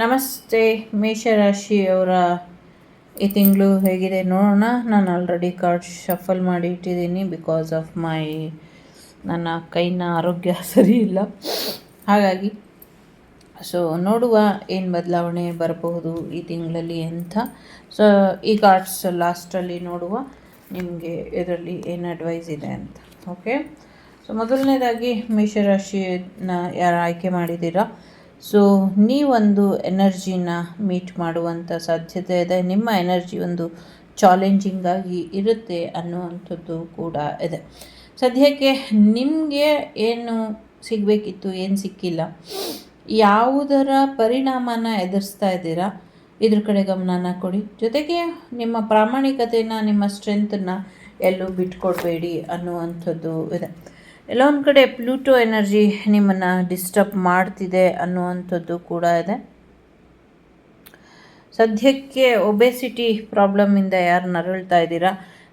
ನಮಸ್ತೆ, ಮೇಷರಾಶಿಯವರ ಈ ತಿಂಗಳು ಹೇಗಿದೆ ನೋಡೋಣ. ನಾನು ಆಲ್ರೆಡಿ ಕಾರ್ಡ್ ಶಫಲ್ ಮಾಡಿ ಇಟ್ಟಿದ್ದೀನಿ ಬಿಕಾಸ್ ಆಫ್ ಮೈ ನನ್ನ ಕೈನ ಆರೋಗ್ಯ ಸರಿ ಇಲ್ಲ. ಹಾಗಾಗಿ ಸೊ ನೋಡುವ ಏನು ಬದಲಾವಣೆ ಬರಬಹುದು ಈ ತಿಂಗಳಲ್ಲಿ ಅಂತ. ಸೊ ಈ ಕಾರ್ಡ್ಸ್ ಲಾಸ್ಟಲ್ಲಿ ನೋಡುವ, ನಿಮಗೆ ಇದರಲ್ಲಿ ಏನು ಅಡ್ವೈಸ್ ಇದೆ ಅಂತ. ಓಕೆ ಸೊ ಮೊದಲನೇದಾಗಿ ಮೇಷರಾಶಿನ ಯಾರು ಆಯ್ಕೆ ಮಾಡಿದ್ದೀರಾ? ಸೊ ನೀವೊಂದು ಎನರ್ಜಿನ ಮೀಟ್ ಮಾಡುವಂಥ ಸಾಧ್ಯತೆ ಇದೆ. ನಿಮ್ಮ ಎನರ್ಜಿ ಒಂದು ಚಾಲೆಂಜಿಂಗ್ ಆಗಿ ಇರುತ್ತೆ ಅನ್ನುವಂಥದ್ದು ಕೂಡ ಇದೆ. ಸದ್ಯಕ್ಕೆ ನಿಮಗೆ ಏನು ಸಿಗಬೇಕಿತ್ತು, ಏನು ಸಿಕ್ಕಿಲ್ಲ? ಯಾವುದರ ಪರಿಣಾಮನ ಎದುರಿಸ್ತಾ ಇದ್ದೀರಾ? ಇದ್ರ ಕಡೆ ಗಮನನ ಕೊಡಿ. ಜೊತೆಗೆ ನಿಮ್ಮ ಪ್ರಾಮಾಣಿಕತೆನ, ನಿಮ್ಮ ಸ್ಟ್ರೆಂತನ್ನು ಎಲ್ಲೂ ಬಿಟ್ಕೊಡ್ಬೇಡಿ ಅನ್ನುವಂಥದ್ದು ಇದೆ. ಎಲ್ಲೋ ಒಂದು ಕಡೆ ಪ್ಲೂಟೋ ಎನರ್ಜಿ ನಿಮ್ಮನ್ನು ಡಿಸ್ಟರ್ಬ್ ಮಾಡ್ತಿದೆ ಅನ್ನುವಂಥದ್ದು ಕೂಡ ಇದೆ. ಸದ್ಯಕ್ಕೆ ಒಬೆಸಿಟಿ ಪ್ರಾಬ್ಲಮಿಂದ ಯಾರು ನರಳ್ತಾ ಇದ್ದೀರಾ?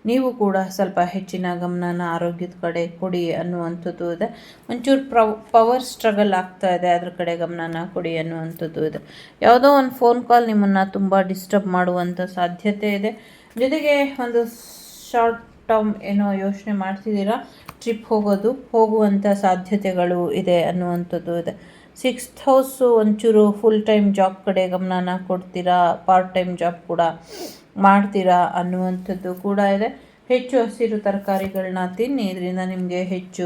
ನೀವು ಕೂಡ ಸ್ವಲ್ಪ ಹೆಚ್ಚಿನ ಗಮನನ ಆರೋಗ್ಯದ ಕಡೆ ಕೊಡಿ ಅನ್ನುವಂಥದ್ದು ಇದೆ. ಒಂಚೂರು ಪವರ್ ಸ್ಟ್ರಗಲ್ ಆಗ್ತಾ ಇದೆ. ಅದ್ರ ಕಡೆ ಗಮನನ ಕೊಡಿ ಅನ್ನುವಂಥದ್ದು ಇದೆ. ಯಾವುದೋ ಒಂದು ಫೋನ್ ಕಾಲ್ ನಿಮ್ಮನ್ನು ತುಂಬ ಡಿಸ್ಟರ್ಬ್ ಮಾಡುವಂಥ ಸಾಧ್ಯತೆ ಇದೆ. ಜೊತೆಗೆ ಒಂದು ಶಾರ್ಟ್ ಟರ್ಮ್ ಏನೋ ಯೋಚನೆ ಮಾಡ್ತಿದ್ದೀರಾ? ಟ್ರಿಪ್ ಹೋಗೋದು ಹೋಗುವಂಥ ಸಾಧ್ಯತೆಗಳು ಇದೆ ಅನ್ನುವಂಥದ್ದು ಇದೆ. ಸಿಕ್ಸ್ತ್ ಹೌಸು ಒಂಚೂರು ಫುಲ್ ಟೈಮ್ ಜಾಬ್ ಕಡೆ ಗಮನನ ಕೊಡ್ತೀರಾ? ಪಾರ್ಟ್ ಟೈಮ್ ಜಾಬ್ ಕೂಡ ಮಾಡ್ತೀರಾ ಅನ್ನುವಂಥದ್ದು ಕೂಡ ಇದೆ. ಹೆಚ್ಚು ಹಸಿರು ತರಕಾರಿಗಳನ್ನ ತಿನ್ನಿ, ಇದರಿಂದ ನಿಮಗೆ ಹೆಚ್ಚು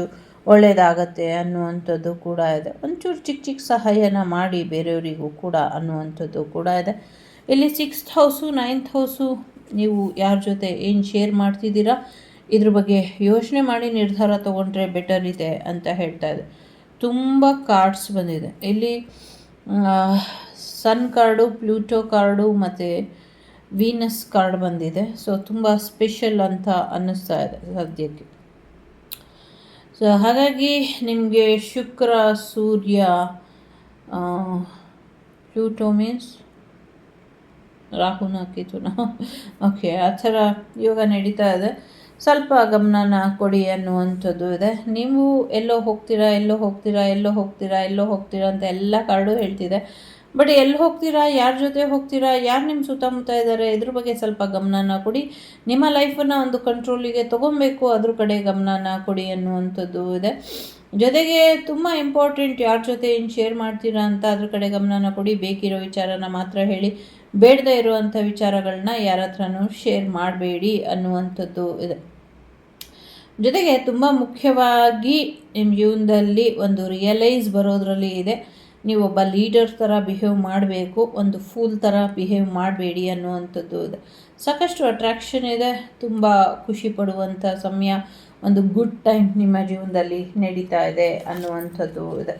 ಒಳ್ಳೆಯದಾಗತ್ತೆ ಅನ್ನುವಂಥದ್ದು ಕೂಡ ಇದೆ. ಒಂಚೂರು ಚಿಕ್ಕ ಚಿಕ್ಕ ಸಹಾಯನ ಮಾಡಿ ಬೇರೆಯವರಿಗೂ ಕೂಡ ಅನ್ನುವಂಥದ್ದು ಕೂಡ ಇದೆ. ಇಲ್ಲಿ ಸಿಕ್ಸ್ತ್ ಹೌಸು, ನೈನ್ತ್ ಹೌಸು ನೀವು ಯಾರ ಜೊತೆ ಏನು ಶೇರ್ ಮಾಡ್ತಿದ್ದೀರಾ, ಇದ್ರ ಬಗ್ಗೆ ಯೋಚನೆ ಮಾಡಿ ನಿರ್ಧಾರ ತೊಗೊಂಡ್ರೆ ಬೆಟರ್ ಇದೆ ಅಂತ ಹೇಳ್ತಾ ಇದೆ. ತುಂಬ ಕಾರ್ಡ್ಸ್ ಬಂದಿದೆ. ಇಲ್ಲಿ ಸನ್ ಕಾರ್ಡು ಪ್ಲೂಟೋ ಕಾರ್ಡು ಮತ್ತು ವೀನಸ್ ಕಾರ್ಡ್ ಬಂದಿದೆ. ಸೊ ತುಂಬ ಸ್ಪೆಷಲ್ ಅಂತ ಅನ್ನಿಸ್ತಾ ಇದೆ ಸದ್ಯಕ್ಕೆ. ಸೊ ಹಾಗಾಗಿ ನಿಮಗೆ ಶುಕ್ರ, ಸೂರ್ಯ ಪ್ಲೂಟೋ ಮೀನ್ಸ್ ರಾಹುನ, ಕೇತುನ. ಓಕೆ ಆ ಥರ ಯೋಗ ನಡೀತಾ ಇದೆ. ಸ್ವಲ್ಪ ಗಮನನ ಕೊಡಿ ಅನ್ನುವಂಥದ್ದು ಇದೆ. ನೀವು ಎಲ್ಲೋ ಹೋಗ್ತೀರಾ ಎಲ್ಲೋ ಹೋಗ್ತೀರಾ ಎಲ್ಲೋ ಹೋಗ್ತೀರಾ ಎಲ್ಲೋ ಹೋಗ್ತೀರಾ ಅಂತ ಎಲ್ಲ ಕಾರ್ಡು ಹೇಳ್ತಿದೆ. ಬಟ್ ಎಲ್ಲಿ ಹೋಗ್ತೀರಾ, ಯಾರ ಜೊತೆ ಹೋಗ್ತೀರಾ, ಯಾರು ನಿಮ್ಮ ಸುತ್ತಮುತ್ತ ಇದ್ದಾರೆ ಇದ್ರ ಬಗ್ಗೆ ಸ್ವಲ್ಪ ಗಮನನ ಕೊಡಿ. ನಿಮ್ಮ ಲೈಫನ್ನು ಒಂದು ಕಂಟ್ರೋಲಿಗೆ ತೊಗೊಬೇಕು, ಅದ್ರ ಕಡೆ ಗಮನನ ಕೊಡಿ ಅನ್ನುವಂಥದ್ದು ಇದೆ. ಜೊತೆಗೆ ತುಂಬ ಇಂಪಾರ್ಟೆಂಟ್ ಯಾರ ಜೊತೆ ಏನು ಶೇರ್ ಮಾಡ್ತೀರಾ ಅಂತ ಅದ್ರ ಕಡೆ ಗಮನನ ಕೊಡಿ. ಬೇಕಿರೋ ವಿಚಾರನ ಮಾತ್ರ ಹೇಳಿ. ಬೇಡದೇ ಇರುವಂಥ ವಿಚಾರಗಳನ್ನ ಯಾರ ಹತ್ರನೂ ಶೇರ್ ಮಾಡಬೇಡಿ ಅನ್ನುವಂಥದ್ದು ಇದೆ. ಜೊತೆಗೆ ತುಂಬ ಮುಖ್ಯವಾಗಿ ನಿಮ್ಮ ಜೀವನದಲ್ಲಿ ಒಂದು ರಿಯಲೈಸ್ ಬರೋದ್ರಲ್ಲಿ ಇದೆ. ನೀವು ಒಬ್ಬ ಲೀಡರ್ ಥರ ಬಿಹೇವ್ ಮಾಡಬೇಕು, ಒಂದು ಫೂಲ್ ಥರ ಬಿಹೇವ್ ಮಾಡಬೇಡಿ ಅನ್ನುವಂಥದ್ದು ಇದೆ. ಸಾಕಷ್ಟು ಅಟ್ರಾಕ್ಷನ್ ಇದೆ, ತುಂಬ ಖುಷಿ ಪಡುವಂಥ ಸಮಯ ಒಂದು ಗುಡ್ ಟೈಮ್ ನಿಮ್ಮ ಜೀವನದಲ್ಲಿ ನಡೀತಾ ಇದೆ ಅನ್ನುವಂಥದ್ದು ಇದೆ.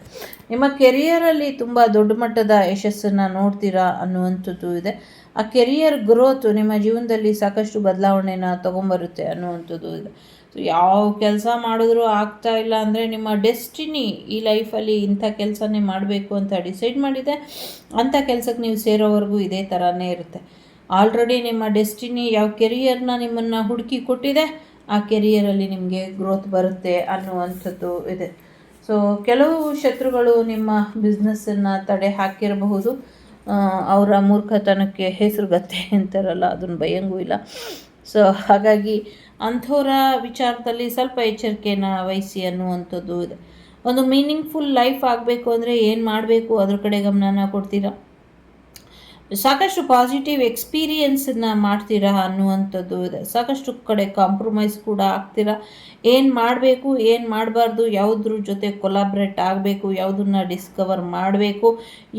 ನಿಮ್ಮ ಕೆರಿಯರಲ್ಲಿ ತುಂಬ ದೊಡ್ಡ ಮಟ್ಟದ ಯಶಸ್ಸನ್ನು ನೋಡ್ತೀರಾ ಅನ್ನುವಂಥದ್ದು ಇದೆ. ಆ ಕೆರಿಯರ್ ಗ್ರೋತ್ ನಿಮ್ಮ ಜೀವನದಲ್ಲಿ ಸಾಕಷ್ಟು ಬದಲಾವಣೆನ ತೊಗೊಂಬರುತ್ತೆ ಅನ್ನುವಂಥದ್ದು ಇದೆ. ಸೊ ಯಾವ ಕೆಲಸ ಮಾಡಿದ್ರೂ ಆಗ್ತಾ ಇಲ್ಲ ಅಂದರೆ ನಿಮ್ಮ ಡೆಸ್ಟಿನಿ ಈ ಲೈಫಲ್ಲಿ ಇಂಥ ಕೆಲಸನೇ ಮಾಡಬೇಕು ಅಂತ ಡಿಸೈಡ್ ಮಾಡಿದೆ ಅಂಥ ಕೆಲಸಕ್ಕೆ ನೀವು ಸೇರೋವರೆಗೂ ಇದೇ ಥರನೇ ಇರುತ್ತೆ. ಆಲ್ರೆಡಿ ನಿಮ್ಮ ಡೆಸ್ಟಿನಿ ಯಾವ ಕೆರಿಯರ್ನ ನಿಮ್ಮನ್ನು ಹುಡುಕಿ ಕೊಟ್ಟಿದೆ ಆ ಕೆರಿಯರಲ್ಲಿ ನಿಮಗೆ ಗ್ರೋತ್ ಬರುತ್ತೆ ಅನ್ನುವಂಥದ್ದು ಇದೆ. ಸೊ ಕೆಲವು ಶತ್ರುಗಳು ನಿಮ್ಮ ಬಿಸ್ನೆಸ್ಸನ್ನು ತಡೆ ಹಾಕಿರಬಹುದು. ಅವರ ಮೂರ್ಖತನಕ್ಕೆ ಹೆಸರುಗತ್ತೆ ಅಂತಾರಲ್ಲ, ಅದನ್ನು ಭಯಂಗೂ ಇಲ್ಲ. ಸೊ ಹಾಗಾಗಿ ಅಂಥವರ ವಿಚಾರದಲ್ಲಿ ಸ್ವಲ್ಪ ಎಚ್ಚರಿಕೆಯನ್ನು ವಹಿಸಿ ಅನ್ನುವಂಥದ್ದು ಇದೆ. ಒಂದು ಮೀನಿಂಗ್ಫುಲ್ ಲೈಫ್ ಆಗಬೇಕು ಅಂದರೆ ಏನು ಮಾಡಬೇಕು? ಅದ್ರ ಕಡೆ ಗಮನನ ಕೊಡ್ತೀರಾ? ಸಾಕಷ್ಟು ಪಾಸಿಟಿವ್ ಎಕ್ಸ್ಪೀರಿಯೆನ್ಸನ್ನು ಮಾಡ್ತೀರಾ ಅನ್ನುವಂಥದ್ದು ಇದೆ. ಸಾಕಷ್ಟು ಕಡೆ ಕಾಂಪ್ರಮೈಸ್ ಕೂಡ ಆಗ್ತೀರಾ? ಏನು ಮಾಡಬೇಕು, ಏನು ಮಾಡಬಾರ್ದು, ಯಾವುದ್ರ ಜೊತೆ ಕೊಲಾಬ್ರೇಟ್ ಆಗಬೇಕು, ಯಾವುದನ್ನ ಡಿಸ್ಕವರ್ ಮಾಡಬೇಕು,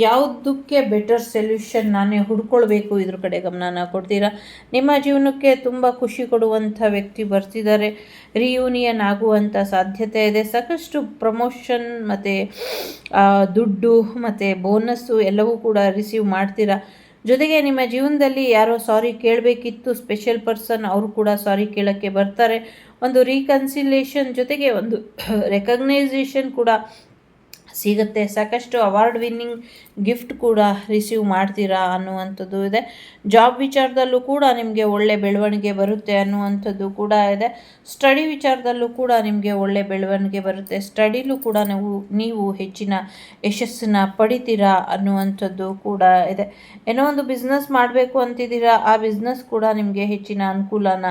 ಯಾವುದಕ್ಕೆ ಬೆಟರ್ ಸೊಲ್ಯೂಷನ್ ನಾನೇ ಹುಡ್ಕೊಳ್ಬೇಕು ಇದ್ರ ಕಡೆ ಗಮನನ ಕೊಡ್ತೀರಾ? ನಿಮ್ಮ ಜೀವನಕ್ಕೆ ತುಂಬ ಖುಷಿ ಕೊಡುವಂಥ ವ್ಯಕ್ತಿ ಬರ್ತಿದ್ದಾರೆ. ರಿಯೂನಿಯನ್ ಆಗುವಂಥ ಸಾಧ್ಯತೆ ಇದೆ. ಸಾಕಷ್ಟು ಪ್ರಮೋಷನ್ ಮತ್ತು ದುಡ್ಡು ಮತ್ತು ಬೋನಸ್ಸು ಎಲ್ಲವೂ ಕೂಡ ರಿಸೀವ್ ಮಾಡ್ತೀರಾ? ಜೊತೆಗೆ ನಿಮ್ಮ ಜೀವನದಲ್ಲಿ ಯಾರೋ ಸಾರಿ ಕೇಳಬೇಕಿತ್ತು ಸ್ಪೆಷಲ್ ಪರ್ಸನ್ ಅವರು ಕೂಡ ಸಾರಿ ಕೇಳೋಕ್ಕೆ ಬರ್ತಾರೆ. ಒಂದು ರೀಕನ್ಸಿಲೇಷನ್ ಜೊತೆಗೆ ಒಂದು ರೆಕಗ್ನೈಸೇಷನ್ ಕೂಡ ಸಿಗುತ್ತೆ. ಸಾಕಷ್ಟು ಅವಾರ್ಡ್ ವಿನ್ನಿಂಗ್ ಗಿಫ್ಟ್ ಕೂಡ ರಿಸೀವ್ ಮಾಡ್ತೀರಾ ಅನ್ನುವಂಥದ್ದು ಇದೆ. ಜಾಬ್ ವಿಚಾರದಲ್ಲೂ ಕೂಡ ನಿಮಗೆ ಒಳ್ಳೆ ಬೆಳವಣಿಗೆ ಬರುತ್ತೆ ಅನ್ನುವಂಥದ್ದು ಕೂಡ ಇದೆ. ಸ್ಟಡಿ ವಿಚಾರದಲ್ಲೂ ಕೂಡ ನಿಮಗೆ ಒಳ್ಳೆ ಬೆಳವಣಿಗೆ ಬರುತ್ತೆ. ಸ್ಟಡಿಲೂ ಕೂಡ ನೀವು ನೀವು ಹೆಚ್ಚಿನ ಯಶಸ್ಸನ್ನು ಪಡಿತೀರಾ ಅನ್ನುವಂಥದ್ದು ಕೂಡ ಇದೆ. ಏನೋ ಒಂದು ಬಿಸ್ನೆಸ್ ಮಾಡಬೇಕು ಅಂತಿದ್ದೀರಾ, ಆ ಬಿಸ್ನೆಸ್ ಕೂಡ ನಿಮಗೆ ಹೆಚ್ಚಿನ ಅನುಕೂಲನ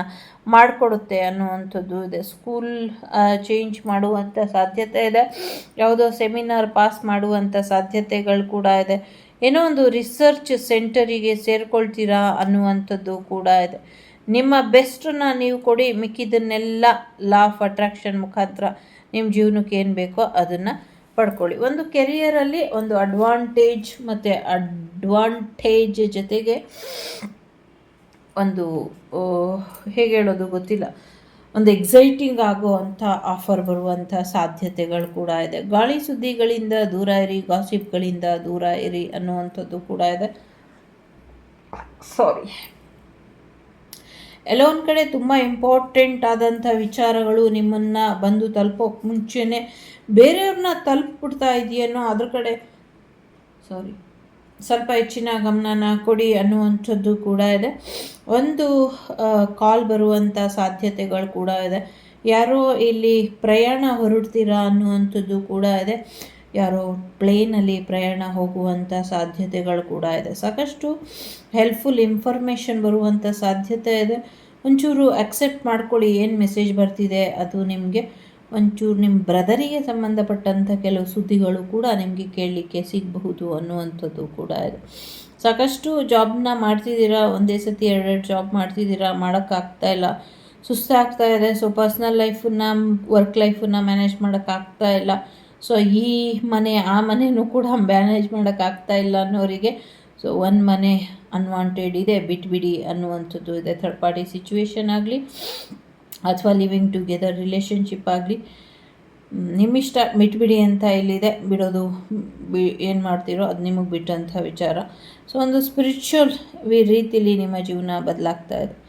ಮಾಡಿಕೊಡುತ್ತೆ ಅನ್ನುವಂಥದ್ದು ಇದೆ. ಸ್ಕೂಲ್ ಚೇಂಜ್ ಮಾಡುವಂಥ ಸಾಧ್ಯತೆ ಇದೆ. ಯಾವುದೋ ಸೆಮಿನಾರ್ ಪಾಸ್ ಮಾಡುವಂಥ ಸಾಧ್ಯತೆಗಳು ಕೂಡ ಇದೆ. ಏನೋ ಒಂದು ರಿಸರ್ಚ್ ಸೆಂಟರಿಗೆ ಸೇರ್ಕೊಳ್ತೀರಾ ಅನ್ನುವಂಥದ್ದು ಕೂಡ ಇದೆ. ನಿಮ್ಮ ಬೆಸ್ಟನ್ನ ನೀವು ಕೊಡಿ ಮಿಕ್ಕಿದ್ದನ್ನೆಲ್ಲ ಲಾ ಆಫ್ ಅಟ್ರಾಕ್ಷನ್ ಮುಖಾಂತರ ನಿಮ್ಮ ಜೀವನಕ್ಕೆ ಏನು ಬೇಕೋ ಅದನ್ನು ಪಡ್ಕೊಳ್ಳಿ. ಒಂದು ಕೆರಿಯರಲ್ಲಿ ಒಂದು ಅಡ್ವಾಂಟೇಜ್ ಮತ್ತು ಅಡ್ವಾಂಟೇಜ್ ಜೊತೆಗೆ ಒಂದು ಹೇಗೆ ಹೇಳೋದು ಗೊತ್ತಿಲ್ಲ. ಒಂದು ಎಕ್ಸೈಟಿಂಗ್ ಆಗುವಂಥ ಆಫರ್ ಬರುವಂಥ ಸಾಧ್ಯತೆಗಳು ಕೂಡ ಇದೆ. ಗಾಳಿ ಸುದ್ದಿಗಳಿಂದ ದೂರ ಇರಿ ಗಾಸಿಪ್ಗಳಿಂದ ದೂರ ಇರಿ ಅನ್ನುವಂಥದ್ದು ಕೂಡ ಇದೆ. ಸಾರಿ ಎಲ್ಲವೊಂದು ಕಡೆ ತುಂಬ ಇಂಪಾರ್ಟೆಂಟ್ ಆದಂಥ ವಿಚಾರಗಳು ನಿಮ್ಮನ್ನು ಬಂದು ತಲುಪೋಕೆ ಮುಂಚೆನೇ ಬೇರೆಯವ್ರನ್ನ ತಲುಪಿಬಿಡ್ತಾ ಇದೆಯೇನೋ ಅದ್ರ ಕಡೆ. ಸಾರಿ ಸ್ವಲ್ಪ ಹೆಚ್ಚಿನ ಗಮನನ ಕೊಡಿ ಅನ್ನುವಂಥದ್ದು ಕೂಡ ಇದೆ. ಒಂದು ಕಾಲ್ ಬರುವಂಥ ಸಾಧ್ಯತೆಗಳು ಕೂಡ ಇದೆ. ಯಾರೋ ಇಲ್ಲಿ ಪ್ರಯಾಣ ಹೊರಡ್ತೀರಾ ಅನ್ನುವಂಥದ್ದು ಕೂಡ ಇದೆ. ಯಾರೋ ಪ್ಲೇನಲ್ಲಿ ಪ್ರಯಾಣ ಹೋಗುವಂಥ ಸಾಧ್ಯತೆಗಳು ಕೂಡ ಇದೆ. ಸಾಕಷ್ಟು ಹೆಲ್ಪ್ಫುಲ್ ಇನ್ಫಾರ್ಮೇಷನ್ ಬರುವಂಥ ಸಾಧ್ಯತೆ ಇದೆ. ಒಂಚೂರು ಅಕ್ಸೆಪ್ಟ್ ಮಾಡ್ಕೊಳ್ಳಿ, ಏನು ಮೆಸೇಜ್ ಬರ್ತಿದೆ ಅದು ನಿಮಗೆ. ಒಂಚೂರು ನಿಮ್ಮ ಬ್ರದರಿಗೆ ಸಂಬಂಧಪಟ್ಟಂಥ ಕೆಲವು ಸುದ್ದಿಗಳು ಕೂಡ ನಿಮಗೆ ಕೇಳಲಿಕ್ಕೆ ಸಿಗಬಹುದು ಅನ್ನುವಂಥದ್ದು ಕೂಡ ಇದೆ. ಸಾಕಷ್ಟು ಜಾಬ್ನ ಮಾಡ್ತಿದ್ದೀರಾ? ಒಂದೇ ಸತಿ ಎರಡೆರಡು ಜಾಬ್ ಮಾಡ್ತಿದ್ದೀರಾ? ಮಾಡೋಕ್ಕಾಗ್ತಾ ಇಲ್ಲ. ಸುಸ್ತಾಗ್ತಾ ಇದೆ. ಸೊ ಪರ್ಸ್ನಲ್ ಲೈಫನ್ನ ವರ್ಕ್ ಲೈಫನ್ನ ಮ್ಯಾನೇಜ್ ಮಾಡೋಕ್ಕಾಗ್ತಾ ಇಲ್ಲ. ಸೊ ಈ ಮನೆ, ಆ ಮನೆಯೂ ಕೂಡ ಮ್ಯಾನೇಜ್ ಮಾಡೋಕ್ಕಾಗ್ತಾ ಇಲ್ಲ ಅನ್ನೋರಿಗೆ ಸೊ ಒಂದು ಮನೆ ಅನ್ವಾಂಟೆಡ್ ಇದೆ, ಬಿಟ್ಬಿಡಿ ಅನ್ನುವಂಥದ್ದು ಇದೆ. ಥರ್ಡ್ ಪಾರ್ಟಿ ಸಿಚುವೇಶನ್ ಆಗಲಿ. ಅಥವಾ ಲಿವಿಂಗ್ ಟುಗೆದರ್, ರಿಲೇಷನ್ಶಿಪ್ ಆಗಲಿ, ನಿಮ್ಮಿಷ್ಟ ಬಿಟ್ಬಿಡಿ ಅಂತ ಇಲ್ಲಿದೆ ಬಿಡೋದು, ಬಿ, ಏನು ಮಾಡ್ತೀರೋ ಅದು ನಿಮಗೆ ಬಿಟ್ಟಂಥ ವಿಚಾರ. ಸೊ, ಒಂದು ಸ್ಪಿರಿಚುವಲ್ ವಿ, ರೀತಿಲಿ ನಿಮ್ಮ ಜೀವನ ಬದಲಾಗ್ತಾ ಇದೆ.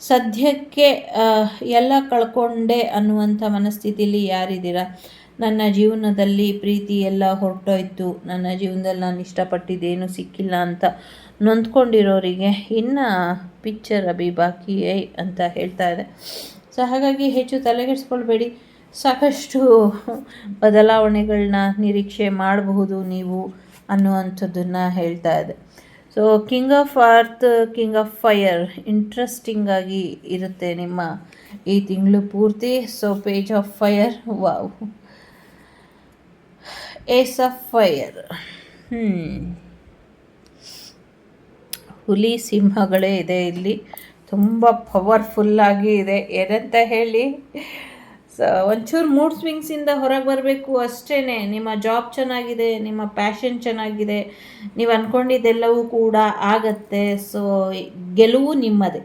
ಸದ್ಯಕ್ಕೆ ಎಲ್ಲ ಕಳ್ಕೊಂಡೆ ಅನ್ನುವಂಥ ಮನಸ್ಥಿತಿಲಿ ಯಾರಿದ್ದೀರಾ? ನನ್ನ ಜೀವನದಲ್ಲಿ ಪ್ರೀತಿ ಎಲ್ಲ ಹೊರಟೋಯ್ತು. ನನ್ನ ಜೀವನದಲ್ಲಿ ನಾನು ಇಷ್ಟಪಟ್ಟಿದ್ದೇನು ಸಿಕ್ಕಿಲ್ಲ ಅಂತ ನೊಂದ್ಕೊಂಡಿರೋರಿಗೆ, ಇನ್ನು ಪಿಕ್ಚರ್ ಅಭಿ ಬಾಕಿ ಅಂತ ಹೇಳ್ತಾ ಇದೆ. ಸೊ ಹಾಗಾಗಿ ಹೆಚ್ಚು ತಲೆಗೆಡಿಸ್ಕೊಳ್ಬೇಡಿ ಸಾಕಷ್ಟು ಬದಲಾವಣೆಗಳನ್ನ ನಿರೀಕ್ಷೆ ಮಾಡಬಹುದು ನೀವು ಅನ್ನುವಂಥದ್ದನ್ನು ಹೇಳ್ತಾ ಇದೆ. So king of earth, king of fire interesting ಆಗಿ ಇರುತ್ತೆ ನಿಮ್ಮ ಈ ತಿಂಗಳು ಪೂರ್ತಿ. So page of fire wow. Ace of fire ಹ್ಞೂ ಹುಲಿ ಸಿಂಹಗಳೇ ಇದೆ ಇಲ್ಲಿ. ತುಂಬ ಪವರ್ಫುಲ್ಲಾಗಿ ಇದೆ. ಏನಂತ ಹೇಳಿ, ಸ, ಒಂಚೂರು ಮೂಡ್ ಸ್ವಿಂಗ್ಸಿಂದ ಹೊರಗೆ ಬರಬೇಕು ಅಷ್ಟೇ ನಿಮ್ಮ ಜಾಬ್ ಚೆನ್ನಾಗಿದೆ, ನಿಮ್ಮ ಪ್ಯಾಷನ್ ಚೆನ್ನಾಗಿದೆ. ನೀವು ಅಂದ್ಕೊಂಡಿದ್ದೆಲ್ಲವೂ ಕೂಡ ಆಗತ್ತೆ. ಸೊ ಗೆಲುವು ನಿಮ್ಮದೇ.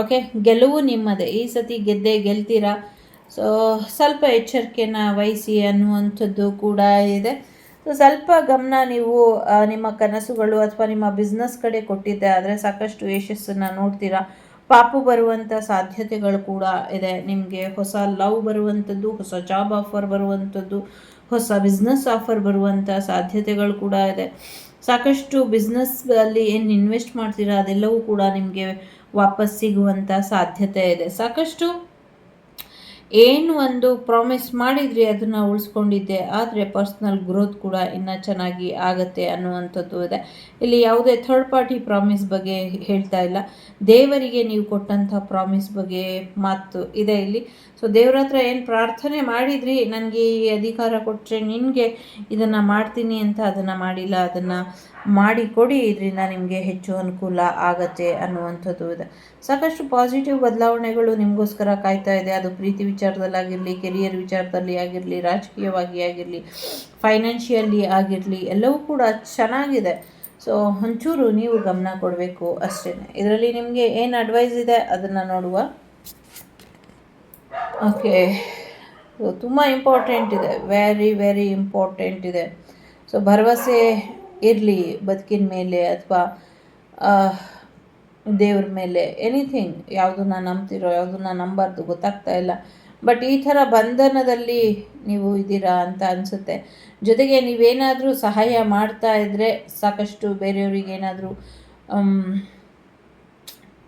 ಓಕೆ ಗೆಲುವು ನಿಮ್ಮದೇ. ಈ ಸತಿ ಗೆದ್ದೆ ಗೆಲ್ತೀರಾ? ಸೊ ಸ್ವಲ್ಪ ಎಚ್ಚರಿಕೆನ ವಹಿಸಿ ಅನ್ನುವಂಥದ್ದು ಕೂಡ ಇದೆ. ಸೊ ಸ್ವಲ್ಪ ಗಮನ ನೀವು ನಿಮ್ಮ ಕನಸುಗಳು ಅಥವಾ ನಿಮ್ಮ ಬಿಸ್ನೆಸ್ ಕಡೆ ಕೊಟ್ಟಿದ್ದೆ ಆದರೆ ಸಾಕಷ್ಟು ಯಶಸ್ಸನ್ನು ನೋಡ್ತೀರಾ? ಪಾಪು ಬರುವಂಥ ಸಾಧ್ಯತೆಗಳು ಕೂಡ ಇದೆ. ನಿಮಗೆ ಹೊಸ ಲವ್ ಬರುವಂಥದ್ದು ಹೊಸ ಜಾಬ್ ಆಫರ್ ಬರುವಂಥದ್ದು ಹೊಸ ಬಿಸ್ನೆಸ್ ಆಫರ್ ಬರುವಂಥ ಸಾಧ್ಯತೆಗಳು ಕೂಡ ಇದೆ. ಸಾಕಷ್ಟು ಬಿಸ್ನೆಸ್ಗಳಲ್ಲಿ ಏನು ಇನ್ವೆಸ್ಟ್ ಮಾಡ್ತೀರಾ ಅದೆಲ್ಲವೂ ಕೂಡ ನಿಮಗೆ ವಾಪಸ್ ಸಿಗುವಂಥ ಸಾಧ್ಯತೆ ಇದೆ. ಸಾಕಷ್ಟು ಏನು ಒಂದು ಪ್ರಾಮಿಸ್ ಮಾಡಿದ್ರಿ ಅದನ್ನು ಉಳಿಸ್ಕೊಂಡಿದ್ದೆ, ಆದರೆ ಪರ್ಸ್ನಲ್ ಗ್ರೋತ್ ಕೂಡ ಇನ್ನೂ ಚೆನ್ನಾಗಿ ಆಗತ್ತೆ ಅನ್ನುವಂಥದ್ದು ಇದೆ. ಇಲ್ಲಿ ಯಾವುದೇ ಥರ್ಡ್ ಪಾರ್ಟಿ ಪ್ರಾಮಿಸ್ ಬಗ್ಗೆ ಹೇಳ್ತಾ ಇಲ್ಲ. ದೇವರಿಗೆ ನೀವು ಕೊಟ್ಟಂಥ ಪ್ರಾಮಿಸ್ ಬಗ್ಗೆ ಮಾತು ಇದೆ ಇಲ್ಲಿ. ಸೊ ದೇವ್ರ ಹತ್ರ ಏನು ಪ್ರಾರ್ಥನೆ ಮಾಡಿದ್ರಿ? ನನಗೆ ಈ ಅಧಿಕಾರ ಕೊಟ್ಟರೆ ನಿನಗೆ ಇದನ್ನು ಮಾಡ್ತೀನಿ ಅಂತ ಅದನ್ನು ಮಾಡಿಲ್ಲ, ಅದನ್ನು ಮಾಡಿ ಕೊಡಿ ಇದರಿಂದ ನಿಮಗೆ ಹೆಚ್ಚು ಅನುಕೂಲ ಆಗತ್ತೆ ಅನ್ನುವಂಥದ್ದು ಇದೆ. ಸಾಕಷ್ಟು ಪಾಸಿಟಿವ್ ಬದಲಾವಣೆಗಳು ನಿಮಗೋಸ್ಕರ ಕಾಯ್ತಾ ಇದೆ. ಅದು ಪ್ರೀತಿ ವಿಚಾರದಲ್ಲಾಗಿರಲಿ ಕೆರಿಯರ್ ವಿಚಾರದಲ್ಲಿ ಆಗಿರಲಿ, ರಾಜಕೀಯವಾಗಿ ಆಗಿರಲಿ ಫೈನಾನ್ಷಿಯಲಿ ಆಗಿರಲಿ, ಎಲ್ಲವೂ ಕೂಡ ಚೆನ್ನಾಗಿದೆ. ಸೊ ಒಂಚೂರು ನೀವು ಗಮನ ಕೊಡಬೇಕು ಅಷ್ಟೇ. ಇದರಲ್ಲಿ ನಿಮಗೆ ಏನು ಅಡ್ವೈಸ್ ಇದೆ ಅದನ್ನು ನೋಡುವ. ಓಕೆ ತುಂಬ ಇಂಪಾರ್ಟೆಂಟ್ ಇದೆ. ವೆರಿ ವೆರಿ ಇಂಪಾರ್ಟೆಂಟ್ ಇದೆ. ಸೊ ಭರವಸೆ ಇರಲಿ ಬದುಕಿನ ಮೇಲೆ ಅಥವಾ ದೇವ್ರ ಮೇಲೆ. ಎನಿಥಿಂಗ್ ಯಾವುದನ್ನ ನಂಬ್ತಿರೋ, ಯಾವುದನ್ನ ನಂಬಾರ್ದು, ಗೊತ್ತಾಗ್ತಾ ಇಲ್ಲ. ಬಟ್ ಈ ಥರ ಬಂಧನದಲ್ಲಿ ನೀವು ಇದ್ದೀರಾ ಅಂತ ಅನಿಸುತ್ತೆ. ಜೊತೆಗೆ ನೀವೇನಾದರೂ ಸಹಾಯ ಮಾಡ್ತಾ ಇದ್ದರೆ ಸಾಕಷ್ಟು ಬೇರೆಯವ್ರಿಗೆ ಏನಾದರೂ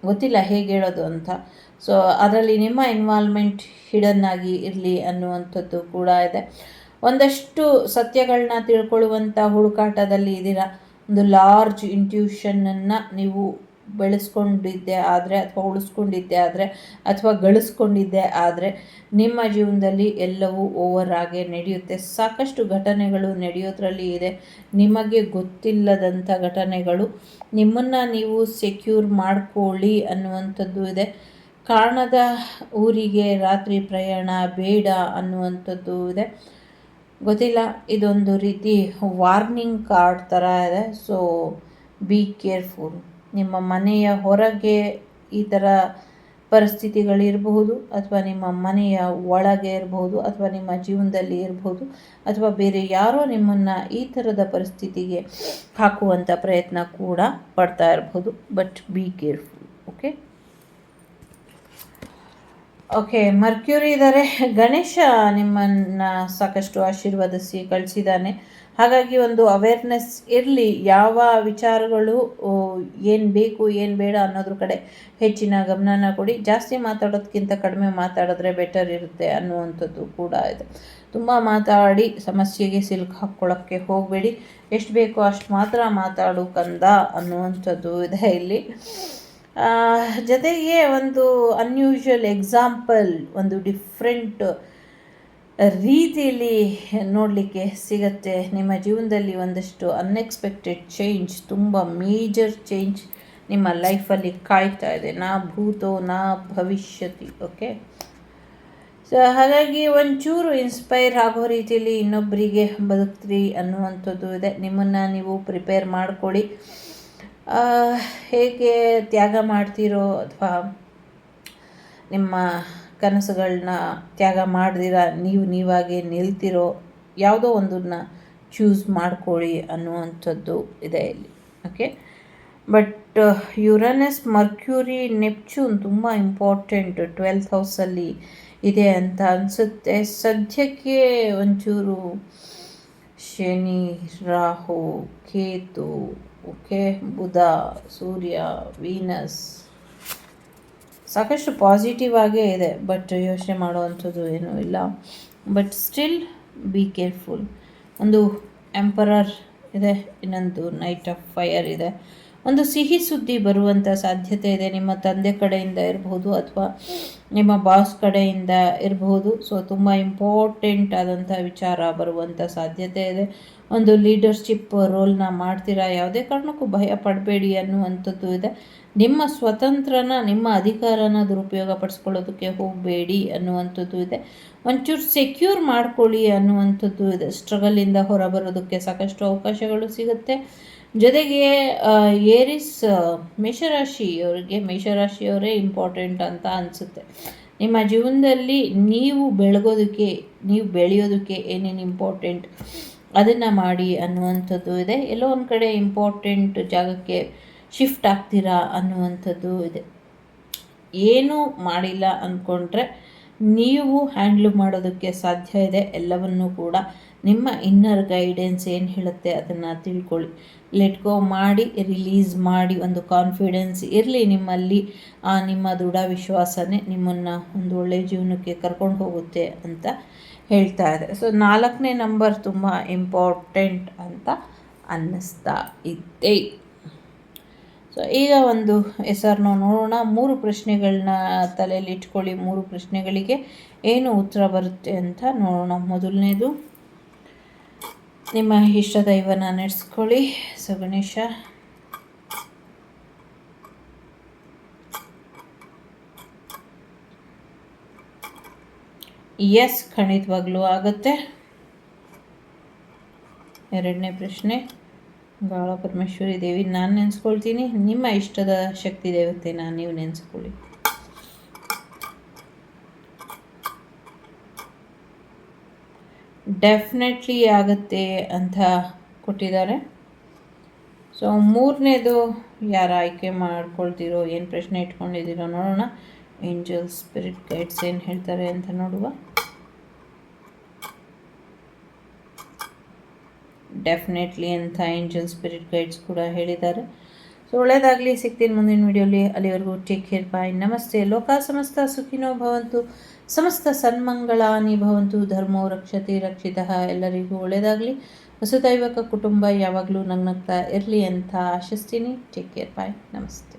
ಗೊತ್ತಿಲ್ಲ ಹೇಗೆ ಹೇಳೋದು ಅಂತ. ಸೊ ಅದರಲ್ಲಿ ನಿಮ್ಮ ಇನ್ವಾಲ್ವ್ಮೆಂಟ್ ಹಿಡನ್ ಆಗಿ ಇರಲಿ ಅನ್ನುವಂಥದ್ದು ಕೂಡ ಇದೆ. ಒಂದಷ್ಟು ಸತ್ಯಗಳನ್ನ ತಿಳ್ಕೊಳ್ಳುವಂಥ ಹುಡುಕಾಟದಲ್ಲಿ ಇದ್ದೀರಾ? ಒಂದು ಲಾರ್ಜ್ ಇಂಟ್ಯೂಷನನ್ನು ನೀವು ಬೆಳೆಸ್ಕೊಂಡಿದ್ದೆ ಆದರೆ ಅಥವಾ ಉಳಿಸ್ಕೊಂಡಿದ್ದೆ ಆದರೆ ಅಥವಾ ಗಳಿಸ್ಕೊಂಡಿದ್ದೆ ಆದರೆ ನಿಮ್ಮ ಜೀವನದಲ್ಲಿ ಎಲ್ಲವೂ ಓವರ್ ಆಗೇ ನಡೆಯುತ್ತೆ. ಸಾಕಷ್ಟು ಘಟನೆಗಳು ನಡೆಯೋದ್ರಲ್ಲಿ ಇದೆ. ನಿಮಗೆ ಗೊತ್ತಿಲ್ಲದಂಥ ಘಟನೆಗಳು. ನಿಮ್ಮನ್ನು ನೀವು ಸೆಕ್ಯೂರ್ ಮಾಡಿಕೊಳ್ಳಿ ಅನ್ನುವಂಥದ್ದು ಇದೆ. ಕಾರಣದ ಊರಿಗೆ ರಾತ್ರಿ ಪ್ರಯಾಣ ಬೇಡ ಅನ್ನುವಂಥದ್ದು ಇದೆ. ಗೊತ್ತಿಲ್ಲ, ಇದೊಂದು ರೀತಿ ವಾರ್ನಿಂಗ್ ಕಾರ್ಡ್ ಥರ ಇದೆ. ಸೊ ಬಿ ಕೇರ್ಫುಲ್ ನಿಮ್ಮ ಮನೆಯ ಹೊರಗೆ ಈ ಥರ ಪರಿಸ್ಥಿತಿಗಳಿರಬಹುದು ಅಥವಾ ನಿಮ್ಮ ಮನೆಯ ಒಳಗೆ ಇರಬಹುದು, ಅಥವಾ ನಿಮ್ಮ ಜೀವನದಲ್ಲಿ ಇರಬಹುದು, ಅಥವಾ ಬೇರೆ ಯಾರೋ ನಿಮ್ಮನ್ನು ಈ ಥರದ ಪರಿಸ್ಥಿತಿಗೆ ಹಾಕುವಂಥ ಪ್ರಯತ್ನ ಕೂಡ ಪಡ್ತಾ ಇರಬಹುದು. But be careful okay okay mercury ಇದ್ದಾರೆ ಗಣೇಶ ನಿಮ್ಮನ್ನು ಸಾಕಷ್ಟು ಆಶೀರ್ವಾದಿಸಿ ಕಳಿಸಿದ್ದಾನೆ. ಹಾಗಾಗಿ ಒಂದು ಅವೇರ್ನೆಸ್ ಇರಲಿ, ಯಾವ ವಿಚಾರಗಳು ಏನು ಬೇಕು, ಏನು ಬೇಡ ಅನ್ನೋದ್ರ ಕಡೆ ಹೆಚ್ಚಿನ ಗಮನನ ಕೊಡಿ. ಜಾಸ್ತಿ ಮಾತಾಡೋದಕ್ಕಿಂತ ಕಡಿಮೆ ಮಾತಾಡಿದ್ರೆ ಬೆಟರ್ ಇರುತ್ತೆ ಅನ್ನುವಂಥದ್ದು ಕೂಡ ಇದೆ. ತುಂಬ ಮಾತಾಡಿ, ಸಮಸ್ಯೆಗೆ ಸಿಲ್ಕ್ ಹಾಕ್ಕೊಳ್ಳೋಕ್ಕೆ ಹೋಗಬೇಡಿ. ಎಷ್ಟು ಬೇಕೋ ಅಷ್ಟು ಮಾತ್ರ ಮಾತಾಡು ಕಂದ ಅನ್ನುವಂಥದ್ದು ಇದೆ ಇಲ್ಲಿ. ಜೊತೆಗೆ ಒಂದು ಅನ್ಯೂಶ್ವಲ್ ಎಕ್ಸಾಂಪಲ್ ಒಂದು ಡಿಫ್ರೆಂಟ್ ರೀತಿಯಲ್ಲಿ ನೋಡಲಿಕ್ಕೆ ಸಿಗತ್ತೆ. ನಿಮ್ಮ ಜೀವನದಲ್ಲಿ ಒಂದಷ್ಟು ಅನ್ಎಕ್ಸ್ಪೆಕ್ಟೆಡ್ ಚೇಂಜ್ ತುಂಬ ಮೇಜರ್ ಚೇಂಜ್ ನಿಮ್ಮ ಲೈಫಲ್ಲಿ ಕಾಯ್ತಾ ಇದೆ. ನಾ ಭೂತೋ, ನಾ ಭವಿಷ್ಯತಿ ಓಕೆ ಸೊ ಹಾಗಾಗಿ ಒಂಚೂರು ಇನ್ಸ್ಪೈರ್ ಆಗೋ ರೀತಿಯಲ್ಲಿ ಇನ್ನೊಬ್ಬರಿಗೆ ಬದುಕ್ತೀರಿ ಅನ್ನುವಂಥದ್ದು ಇದೆ. ನಿಮ್ಮನ್ನು ನೀವು ಪ್ರಿಪೇರ್ ಮಾಡಿಕೊಳ್ಳಿ. ಹೇಗೆ ತ್ಯಾಗ ಮಾಡ್ತೀರೋ ಅಥವಾ ನಿಮ್ಮ ಕನಸುಗಳನ್ನ ತ್ಯಾಗ ಮಾಡ್ದಿರ, ನೀವು ನೀವಾಗೆ ನಿಲ್ತಿರೋ ಯಾವುದೋ ಒಂದನ್ನ ಚೂಸ್ ಮಾಡ್ಕೊಳ್ಳಿ ಅನ್ನುವಂಥದ್ದು ಇದೆ ಇಲ್ಲಿ. Okay but Uranus Mercury Neptune ತುಂಬ ಇಂಪಾರ್ಟೆಂಟ್ ಟ್ವೆಲ್ತ್ ಹೌಸಲ್ಲಿ ಇದೆ ಅಂತ ಅನಿಸುತ್ತೆ. ಸದ್ಯಕ್ಕೆ ಒಂಚೂರು ಶನಿ, ರಾಹು, ಕೇತು ಓಕೆ ಬುಧ, ಸೂರ್ಯ ವೀನಸ್ ಸಾಕಷ್ಟು ಪಾಸಿಟಿವ್ ಆಗೇ ಇದೆ ಬಟ್ ಯೋಚನೆ ಮಾಡುವಂಥದ್ದು ಏನೂ ಇಲ್ಲ. ಬಟ್ ಸ್ಟಿಲ್ ಬಿ ಕೇರ್ಫುಲ್ ಒಂದು ಎಂಪರರ್ ಇದೆ, ಇನ್ನೊಂದು ನೈಟ್ ಆಫ್ ಫೈಯರ್ ಇದೆ. ಒಂದು ಸಿಹಿ ಸುದ್ದಿ ಬರುವಂಥ ಸಾಧ್ಯತೆ ಇದೆ. ನಿಮ್ಮ ತಂದೆ ಕಡೆಯಿಂದ ಇರಬಹುದು ಅಥವಾ ನಿಮ್ಮ ಬಾಸ್ ಕಡೆಯಿಂದ ಇರಬಹುದು. ಸೊ ತುಂಬ ಇಂಪಾರ್ಟೆಂಟ್ ಆದಂಥ ವಿಚಾರ ಬರುವಂಥ ಸಾಧ್ಯತೆ ಇದೆ. ಒಂದು ಲೀಡರ್ಶಿಪ್ ರೋಲ್ನ ಮಾಡ್ತೀರಾ? ಯಾವುದೇ ಕಾರಣಕ್ಕೂ ಭಯ ಪಡಬೇಡಿ ಅನ್ನುವಂಥದ್ದು ಇದೆ. ನಿಮ್ಮ ಸ್ವತಂತ್ರನ, ನಿಮ್ಮ ಅಧಿಕಾರನ ದುರುಪಯೋಗ ಪಡಿಸ್ಕೊಳ್ಳೋದಕ್ಕೆ ಹೋಗಬೇಡಿ ಅನ್ನುವಂಥದ್ದು ಇದೆ. ಒಂಚೂರು ಸೆಕ್ಯೂರ್ ಮಾಡ್ಕೊಳ್ಳಿ ಅನ್ನುವಂಥದ್ದು ಇದೆ. ಸ್ಟ್ರಗಲಿಂದ ಹೊರಬರೋದಕ್ಕೆ ಸಾಕಷ್ಟು ಅವಕಾಶಗಳು ಸಿಗುತ್ತೆ. ಜೊತೆಗೆ ಏರಿಸ್ ಮೇಷರಾಶಿಯವರಿಗೆ ಮೇಷರಾಶಿಯವರೇ ಇಂಪಾರ್ಟೆಂಟ್ ಅಂತ ಅನಿಸುತ್ತೆ. ನಿಮ್ಮ ಜೀವನದಲ್ಲಿ ನೀವು ಬೆಳಗೋದಕ್ಕೆ, ನೀವು ಬೆಳೆಯೋದಕ್ಕೆ ಏನೇನು ಇಂಪಾರ್ಟೆಂಟ್ ಅದನ್ನು ಮಾಡಿ ಅನ್ನುವಂಥದ್ದು ಇದೆ. ಎಲ್ಲೋ ಒಂದು ಕಡೆ ಇಂಪಾರ್ಟೆಂಟ್ ಜಾಗಕ್ಕೆ ಶಿಫ್ಟ್ ಆಗ್ತೀರಾ ಅನ್ನುವಂಥದ್ದು ಇದೆ. ಏನೂ ಮಾಡಿಲ್ಲ ಅಂದ್ಕೊಂಡ್ರೆ, ನೀವು ಹ್ಯಾಂಡ್ಲ್ ಮಾಡೋದಕ್ಕೆ ಸಾಧ್ಯ ಇದೆ ಎಲ್ಲವನ್ನೂ ಕೂಡ. ನಿಮ್ಮ ಇನ್ನರ್ ಗೈಡೆನ್ಸ್ ಏನು ಹೇಳುತ್ತೆ ಅದನ್ನು ತಿಳ್ಕೊಳ್ಳಿ. ಲೆಟ್ ಗೋ ಮಾಡಿ ರಿಲೀಸ್ ಮಾಡಿ ಒಂದು ಕಾನ್ಫಿಡೆನ್ಸ್ ಇರಲಿ ನಿಮ್ಮಲ್ಲಿ. ಆ ನಿಮ್ಮ ದೃಢ ವಿಶ್ವಾಸನೇ ನಿಮ್ಮನ್ನು ಒಂದು ಒಳ್ಳೆಯ ಜೀವನಕ್ಕೆ ಕರ್ಕೊಂಡು ಹೋಗುತ್ತೆ ಅಂತ ಹೇಳ್ತಾ ಇದೆ. ಸೊ ನಾಲ್ಕನೇ ನಂಬರ್ ತುಂಬ ಇಂಪಾರ್ಟೆಂಟ್ ಅಂತ ಅನ್ನಿಸ್ತಾ ಇದ್ದೆ ಸೊ ಈಗ ಒಂದು ಹೆಸರನ್ನು ನೋಡೋಣ. ಮೂರು ಪ್ರಶ್ನೆಗಳನ್ನ ತಲೆಯಲ್ಲಿ ಇಟ್ಕೊಳ್ಳಿ. ಮೂರು ಪ್ರಶ್ನೆಗಳಿಗೆ ಏನು ಉತ್ತರ ಬರುತ್ತೆ ಅಂತ ನೋಡೋಣ. ಮೊದಲನೇದು ನಿಮ್ಮ ಇಷ್ಟ ದೈವನ ನಡೆಸ್ಕೊಳ್ಳಿ. ಸೊ, ಗಣೇಶ. ಎಸ್ ಖಂಡಿತವಾಗ್ಲೂ ಆಗುತ್ತೆ. ಎರಡನೇ ಪ್ರಶ್ನೆ. ಗಾಳ ಪರಮೇಶ್ವರಿ ದೇವಿ, ನಾನು ನೆನೆಸ್ಕೊಳ್ತೀನಿ. ನಿಮ್ಮ ಇಷ್ಟದ ಶಕ್ತಿ ದೇವತೆ ನಾನು ನೀವು ನೆನೆಸ್ಕೊಳ್ಳಿ. ಡೆಫಿನೆಟ್ಲಿ ಆಗುತ್ತೆ ಅಂತ ಕೊಟ್ಟಿದ್ದಾರೆ. ಸೊ ಮೂರನೇದು ಯಾರು ಆಯ್ಕೆ ಮಾಡ್ಕೊಳ್ತೀರೋ, ಏನು ಪ್ರಶ್ನೆ ಇಟ್ಕೊಂಡಿದ್ದೀರೋ ನೋಡೋಣ. ಏಂಜಲ್ ಸ್ಪಿರಿಟ್ ಗೈಡ್ಸ್ ಏನು ಹೇಳ್ತಾರೆ ಅಂತ ನೋಡುವ. ಡೆಫಿನೆಟ್ಲಿ ಅಂತ ಏಂಜಲ್ ಸ್ಪಿರಿಟ್ ಗೈಡ್ಸ್ ಕೂಡ ಹೇಳಿದ್ದಾರೆ. ಸೊ ಒಳ್ಳೇದಾಗಲಿ, ಸಿಗ್ತೀನಿ ಮುಂದಿನ ವಿಡಿಯೋಲಿ ಅಲ್ಲಿವರೆಗೂ ಟೇಕ್ ಕೇರ್ ಬಾಯ್ ನಮಸ್ತೆ. ಲೋಕ ಸಮಸ್ತ ಸುಖಿನೋ ಭವಂತು. ಸಮಸ್ತ ಸನ್ಮಂಗಳಾನಿ ಭವಂತು. ಧರ್ಮೋ ರಕ್ಷತೆ ರಕ್ಷಿತ. ಎಲ್ಲರಿಗೂ ಒಳ್ಳೇದಾಗಲಿ. ವಸುದೈವಕ ಕುಟುಂಬ ಯಾವಾಗಲೂ ನಗ್ನಗ್ತಾ ಇರಲಿ ಅಂತ ಆಶಿಸ್ತೀನಿ. ಟೇಕ್ ಕೇರ್ ಬಾಯ್ ನಮಸ್ತೆ.